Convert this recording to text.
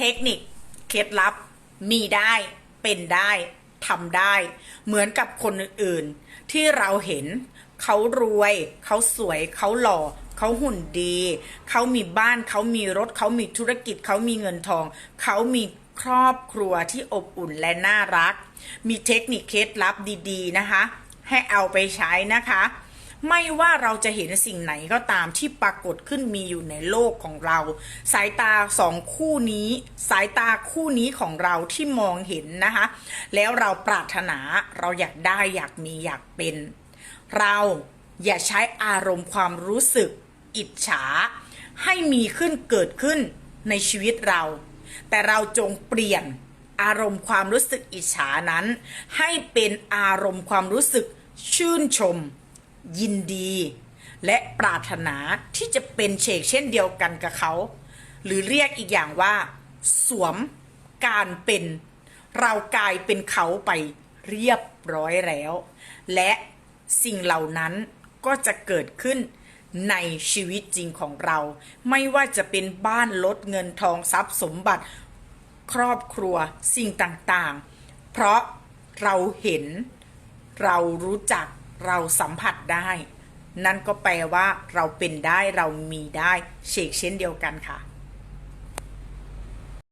เทคนิคเคล็ดลับมีได้เป็นได้ทำได้ เหมือนกับคนอื่นๆ ที่เราเห็นเขารวย เขาสวยเขาหล่อ เขาหุ่นดี เขามีบ้านเขามีรถ เขามีธุรกิจ เขามีเงินทอง เขามีครอบครัวที่อบอุ่นและน่ารัก มีเทคนิคเคล็ดลับดีๆนะคะ ให้เอาไปใช้นะคะ ไม่ว่าเราจะเห็นสิ่งไหนก็ตามที่ปรากฏขึ้นมีอยู่ในโลกของเรา สายตาสองคู่นี้ สายตาคู่นี้ของเราที่มองเห็นนะคะ แล้วเราปรารถนาเราอยากได้อยากมีอยากเป็น เราอย่าใช้อารมณ์ความรู้สึก อิจฉา ให้มีขึ้นเกิดขึ้นในชีวิตเรา แต่เราจงเปลี่ยนอารมณ์ความรู้สึกอิจฉานั้น ให้เป็นอารมณ์ความรู้สึกชื่นชม ยินดี และปรารถนาที่จะเป็นเชกเช่นเดียวกันกับเขา หรือเรียกอีกอย่างว่า สวมการเป็น เรากลายเป็นเขาไปเรียบร้อยแล้ว และสิ่งเหล่านั้นก็จะเกิดขึ้นในชีวิตจริงของเรา ไม่ว่าจะเป็นบ้านรถเงินทองทรัพย์สมบัติ ครอบครัวสิ่งต่างๆ เพราะเราเห็นเรารู้จัก เราสัมผัสได้ นั่นก็แปลว่าเราเป็นได้เรามีได้เชกเช่นเดียวกันค่ะ